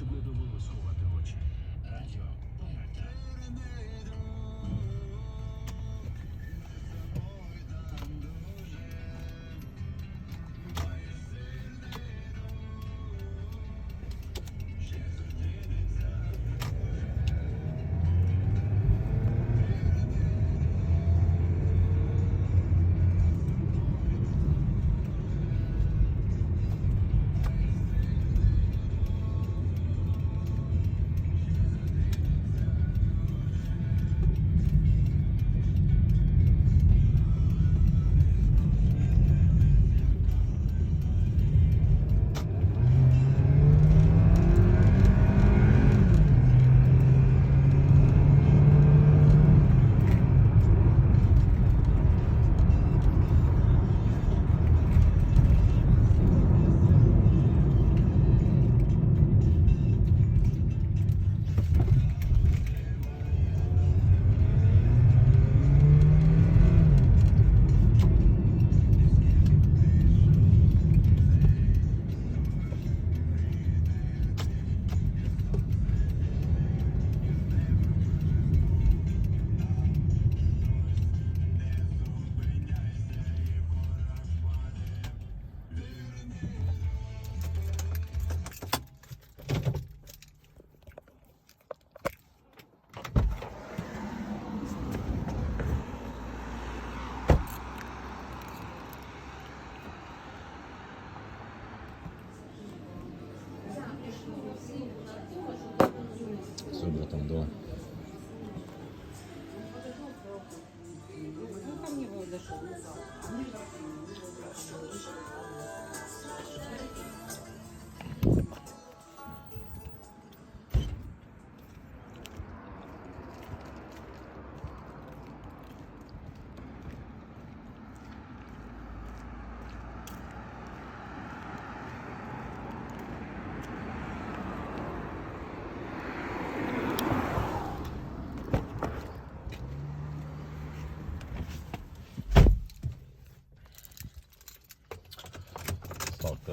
Бережи його так, щоб не довелось ховати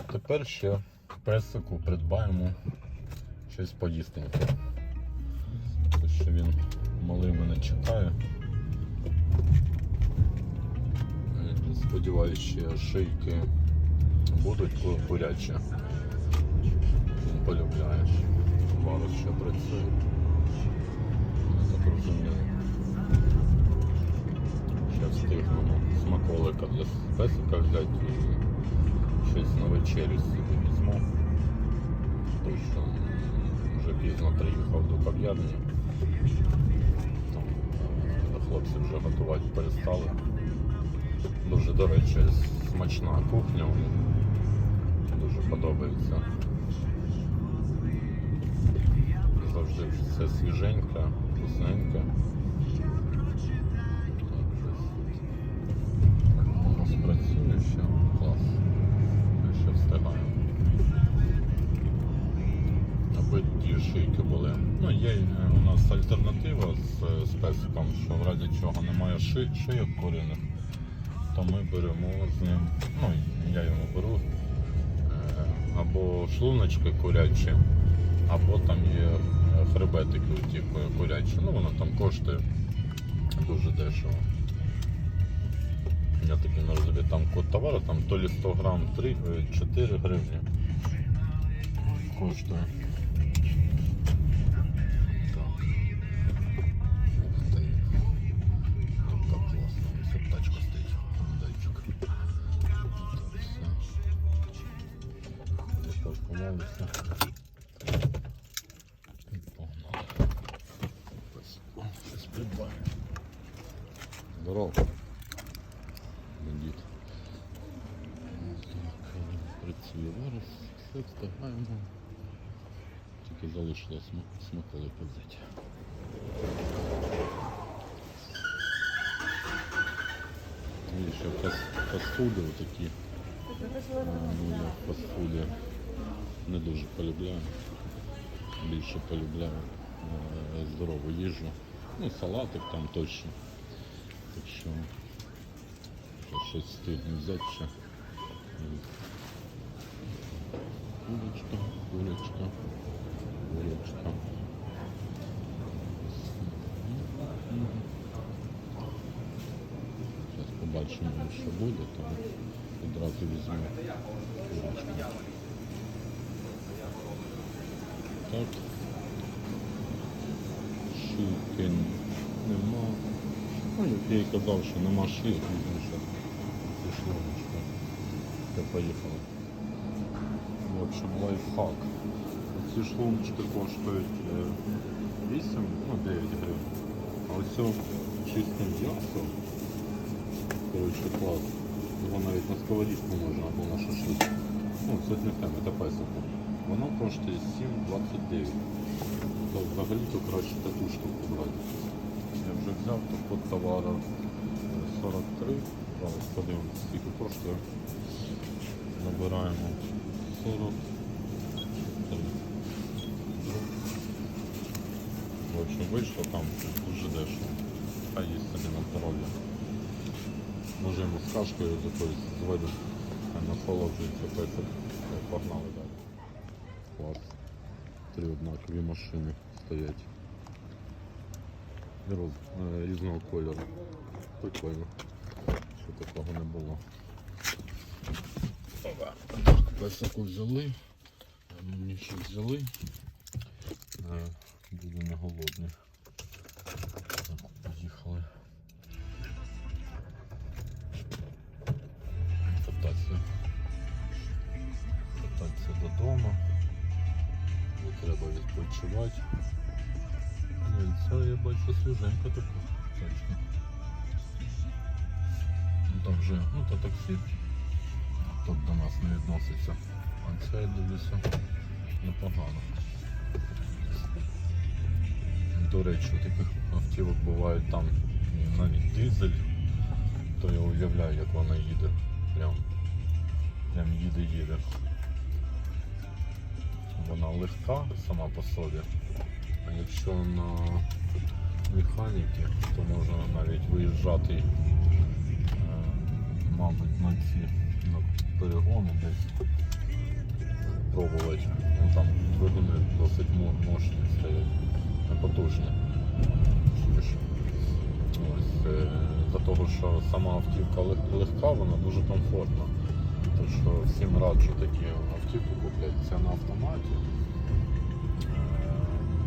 А тепер ще песику придбаємо щось поїстеньке. Тому що він малий мене чекає. Е, Сподіваюсь, ще шийки будуть курячі. Він полюбляє. Варус ще працює. Я так розумію. Ще встигнемо смаколика для песика взяти і щось на вечерю собі візьму. Тому що вже пізно приїхав до кав'ярні. Е, хлопці вже готувати перестали. Дуже, до речі, смачна кухня. Дуже подобається. Завжди все свіженьке, вкусненьке. У нас працює ще клас. Ми. Аби ті шийки були. Ну, є е, у нас альтернатива з, з песиком, що в разі чого немає ши, шийок куряних, то ми беремо з ним, ну я йому беру е, або шлуночки курячі, або там є е, хребетики ті ку- курячі. Ну воно там коштує дуже дешево. Я таки не розумію, там код товару, там то лі 100 грам 3, е, 4 гривні коштує. Так. Ух ти. Тут так класно. Ось тачка стоїть. Дайчик. Так, все. Запаркувалися. І погнали. Ось, о, Щось придбаємо. Здорово. Бандит. Так, працює зараз, все встигаємо. Тільки залишилось см- смаколи взяти. І ще фастфуди такі. Ну, я фастфуди не дуже полюбляю. Більше полюбляю е, здорову їжу. Ну, салатик там точно. Так що щось встигну взяти ще. Курочка, курочка, курочка. Зараз побачимо, що буде, то одразу візьму курочку. Так. Шийки нема. Ну, я і казав, що нема шийки, візьму зараз. Пішло, що. Та Общем, лайфхак. Ці шлунчики коштують е, 8, ну 9 гривень. А ось чисте м'ясо, коротше, клас. Його навіть на сковорідку можна або на шашлик. Ну, це не тема, це песико. Воно коштує 7,29. То взагалі то краще таку штуку брати. Я вже взяв, то под товару е, 43. Зараз подивимося, скільки коштує. Набираємо 40. В общем, вийшло там дуже дешево. Хай їсть собі на здоров'я. Може йому з кашкою якоюсь зведу, хай насолоджується песик. Погнали далі. Клас. Три однакові машини стоять. І Роз, е, різного кольору. Прикольно. Що такого не було. Опа. Так, взяли. Мені ще взяли. Е, Буду не голодний. Так, поїхали. Кататися. Кататися додому. Не треба відпочивати. Ні, Це я бачу свіженько таку. Ну там вже, ну то таксі. Не відноситься. А це я дивлюся непогано. До речі, таких автівок бувають там навіть дизель, то я уявляю, як вона їде. Прям, прям їде-їде. Вона легка сама по собі. А якщо на механіки, то можна навіть виїжджати, е, мабуть, на ці перегони десь пробувати. Ну, там двигуни досить мо- мощні стоять, непотужні. Е, за того, що сама автівка легка, вона дуже комфортна. Так що всім раджу такі автівки купляти. Це на автоматі. Е,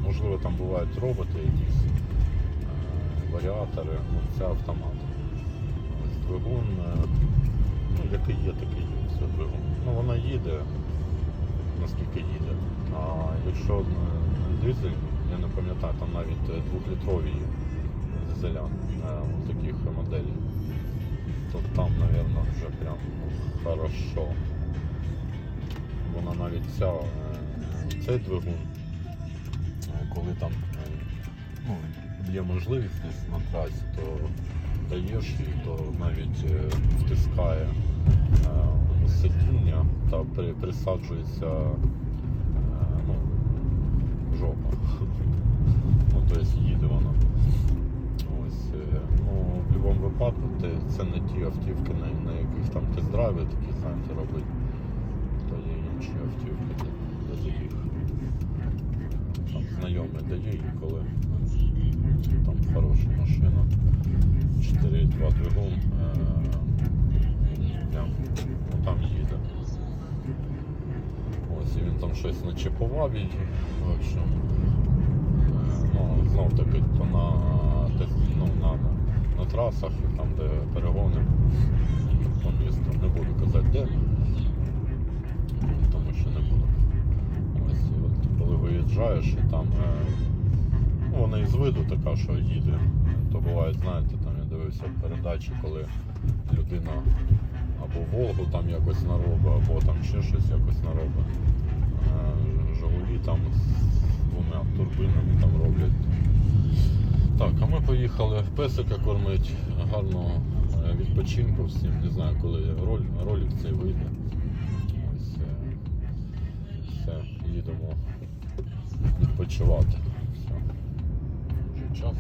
Можливо, там бувають роботи якісь, е, варіатори, ну це автомат. Ось двигун, ну, який є, такий є. Це двигун. Ну вона їде, наскільки їде. А якщо е, дизель, я не пам'ятаю, там навіть е, двохлітрові дизеля е, у таких моделей, то там, мабуть, вже прям хорошо. Вона навіть ця, е, цей двигун, е, коли там е, ну, є можливість десь на трасі, то даєш їй, то навіть е, втискає е, сидіння та при, присаджується е, ну, жопа. ну, тобто їде вона. Ось, ну, в будь-якому випадку те- це не ті автівки, на, на яких там тест-драйви такі, знаєте, робить. То є інші автівки, де, їх там знайомий дає інколи. Там хороша машина. Щось начепував її. В общем, е, ну, знов таки на, ну, на, на трасах, там де перегони по місту. Не буду казати де. Тому що не буду. Ось от коли виїжджаєш і там е, ну, вона із виду така, що їде, то буває, знаєте, там я дивився передачі, коли людина або Волгу там якось наробить, або там ще щось якось наробить. Жигулі там з двома турбинами там роблять. Так, а ми поїхали песика кормить, гарного е, відпочинку всім. Не знаю, коли роль, ролик цей вийде. Ось е, все, їдемо відпочивати. Все. Дуже час